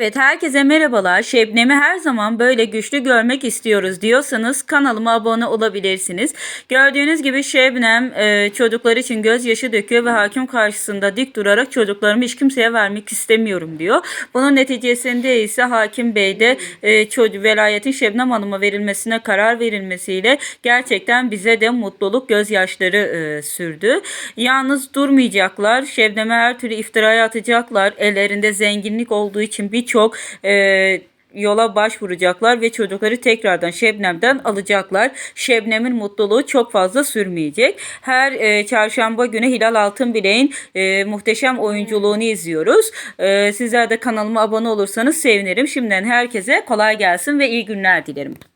Evet herkese merhabalar. Şebnem'i her zaman böyle güçlü görmek istiyoruz diyorsanız kanalıma abone olabilirsiniz. Gördüğünüz gibi Şebnem e, çocuklar için gözyaşı döküyor ve hakim karşısında dik durarak çocuklarımı hiç kimseye vermek istemiyorum diyor. Bunun neticesinde ise hakim bey de e, çocuk velayetin Şebnem Hanım'a verilmesine karar verilmesiyle gerçekten bize de mutluluk gözyaşları e, sürdü. Yalnız durmayacaklar. Şebnem'e her türlü iftiraya atacaklar. Ellerinde zenginlik olduğu için birçok e, yola başvuracaklar ve çocukları tekrardan Şebnem'den alacaklar. Şebnem'in mutluluğu çok fazla sürmeyecek. Her e, çarşamba günü Hilal Altınbilek'in e, muhteşem oyunculuğunu izliyoruz. E, sizler de kanalıma abone olursanız sevinirim. Şimdiden herkese kolay gelsin ve iyi günler dilerim.